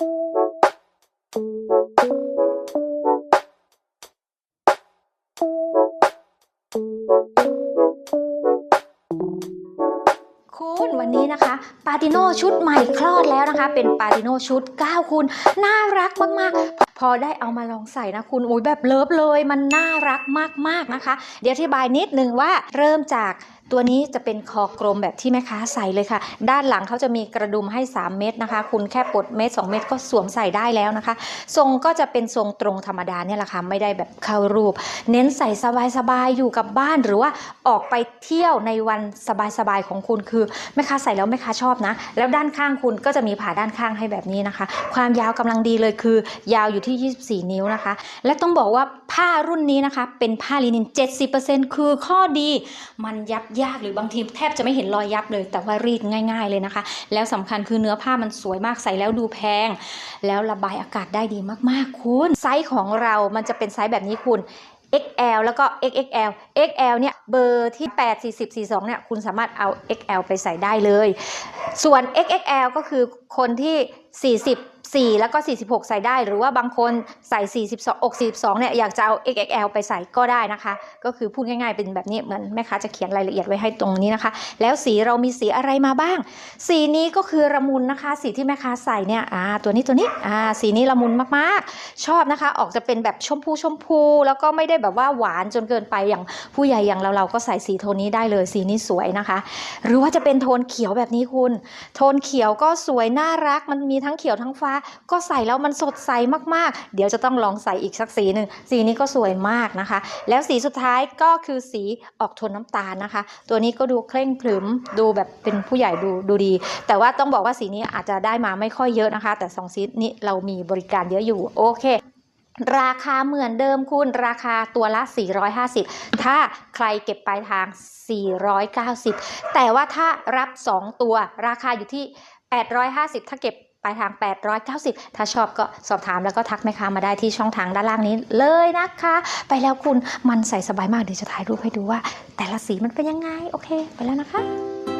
คุณวันนี้นะคะ ปาติโนชุดใหม่คลอดแล้วนะคะ เป็นปาติโนชุด9คุณน่ารักมากๆ พอได้เอามาลองใส่นะคุณโอ้ยแบบเลิฟเลยมันน่ารักมากๆนะคะ เดี๋ยวอธิบายนิดนึงว่าเริ่มจากตัวนี้จะเป็นคอกลมแบบที่แม่ค้าใส่เลยค่ะ ด้านหลังเขาจะมีกระดุมให้ 3 เม็ดนะคะ คุณแค่ปลดเม็ด2 เม็ดก็สวมใส่ได้แล้วนะคะ ทรงก็จะเป็นทรงตรงธรรมดาเนี่ยแหละค่ะไม่ได้แบบเข้ารูป เน้นใส่สบายๆอยู่กับบ้านหรือว่าออกไปเที่ยวในวันสบายๆของคุณคือแม่ค้าใส่แล้วแม่ค้าชอบนะ แล้วด้านข้างคุณก็จะมีผ่าด้านข้างให้แบบนี้นะคะ ความยาวกำลังดีเลยคือ ยาวอยู่ที่ที่ 24 นิ้วนะคะ และต้องบอกว่าผ้ารุ่นนี้นะคะ เป็นผ้าลินิน 70%คือข้อดี มันยับยากหรือบางทีแทบจะไม่เห็นรอยยับเลย แต่ว่ารีดง่าย ๆเลยนะคะ แล้วสำคัญคือเนื้อผ้ามันสวยมากใส่แล้วดูแพง แล้วระบายอากาศได้ดีมากๆคุณไซส์ของเรามันจะเป็นไซส์แบบนี้คุณ XL แล้วก็ XXL XL เนี่ยเบอร์ที่ 8 40 42 เนี่ยคุณสามารถเอา XL ไปใส่ได้เลย ส่วน XXL ก็คือคนที่ 44แล้วก็ 46 ใส่ได้ หรือว่าบางคนใส่ 42 อก 42 เนี่ยอยากจะเอา XXL ไปใส่ก็ได้นะคะ ก็คือพูดง่ายๆเป็นแบบนี้เหมือนแม่ค้าจะเขียนรายละเอียดไว้ให้ตรงนี้นะคะ แล้วสีเรามีสีอะไรมาบ้าง สีนี้ก็คือละมุนนะคะ สีที่แม่ค้าใส่เนี่ยอ่าตัวนี้ตัวนี้อ่าสีนี้ละมุนมากๆ ชอบนะคะ ออกจะเป็นแบบชมพูชมพู แล้วก็ไม่ได้แบบว่าหวานจนเกินไปอย่างผู้ใหญ่อย่างเราเราก็ใส่สีโทนนี้ได้เลยสีนี้สวยนะคะ หรือว่าจะเป็นโทนเขียวแบบนี้คุณ โทนเขียวก็สวยน่ารักมันมีทั้งเขียวทั้งฟ้าก็ใส่แล้วมันสดใสมากๆ เดี๋ยวจะต้องลองใส่อีกสักสีหนึ่งสีนี้ก็สวยมากนะคะ แล้วสีสุดท้ายก็คือสีออกโทนน้ำตาลนะคะ ตัวนี้ก็ดูเคร่งพรึมดูแบบเป็นผู้ใหญ่ดูดูดี แต่ว่าต้องบอกว่าสีนี้อาจจะได้มาไม่ค่อยเยอะนะคะ แต่สองสีนี้เรามีบริการเยอะอยู่โอเคราคาเหมือนเดิมคุณราคาตัวละ 450 ถ้าใครเก็บปลายทาง 490 แต่ว่าถ้ารับ 2 ตัวราคาอยู่ที่ 850 ถ้าเก็บ ปลายทาง 890 ถ้าชอบก็สอบถามแล้วก็ทักแม่ค้ามาได้ที่ช่องทางด้านล่างนี้เลยนะคะ ไปแล้วคุณมันใส่สบายมากเดี๋ยวจะถ่ายรูปให้ดูว่า แต่ละสีมันเป็นยังไง โอเค ไปแล้วนะคะ